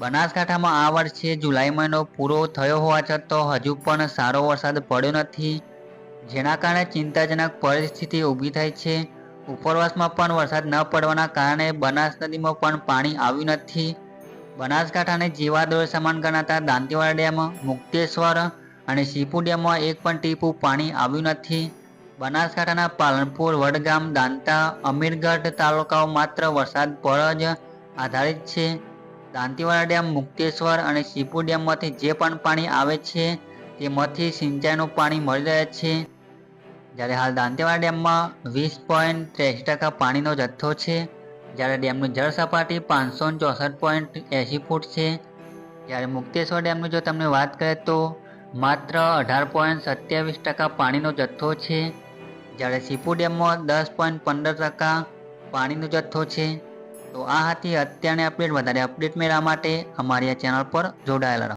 બનાસકાંઠામાં આ વર્ષે જુલાઈ મહિનો પૂરો થયો હોવા છતાં હજુ પણ સારો વરસાદ પડ્યો નથી. જેના કારણે ચિંતાજનક પરિસ્થિતિ ઊભી થઈ છે. ઉપરવાસમાં પણ વરસાદ ન પડવાના કારણે બનાસ નદીમાં પણ પાણી આવ્યું નથી. બનાસકાંઠાને જીવાદોર સમાન ગણાતા દાંતીવાડા ડેમ, મુક્તેશ્વર અને શીપુ ડેમમાં એક પણ ટીપું પાણી આવ્યું નથી. બનાસકાંઠાના પાલનપુર, વડગામ, દાંતા, અમીરગઢ તાલુકાઓ માત્ર વરસાદ પર જ આધારિત છે. દાંતીવાડા ડેમ, મુક્તેશ્વર અને સીપુ ડેમમાંથી જે પણ પાણી આવે છે, તેમાંથી સિંચાઈનું પાણી મળી રહે છે. જ્યારે હાલ દાંતીવાડા ડેમમાં વીસ પોઈન્ટ ત્રેસી ટકા પાણીનો જથ્થો છે, જ્યારે ડેમની જળ સપાટી પાંચસો ચોસઠ પોઈન્ટ એંસી ફૂટ છે. જ્યારે મુક્તેશ્વર ડેમની જો તમને વાત કરીએ તો માત્ર અઢાર પોઈન્ટ સત્યાવીસ ટકા પાણીનો જથ્થો છે. જ્યારે સીપુ ડેમમાં દસ પોઈન્ટ પંદર ટકા પાણીનો જથ્થો છે. તો આ હતી અત્યારની અપડેટ વધારે અપડેટ મેળવવા માટે અમારી આ ચેનલ પર જોડાયેલા રહો.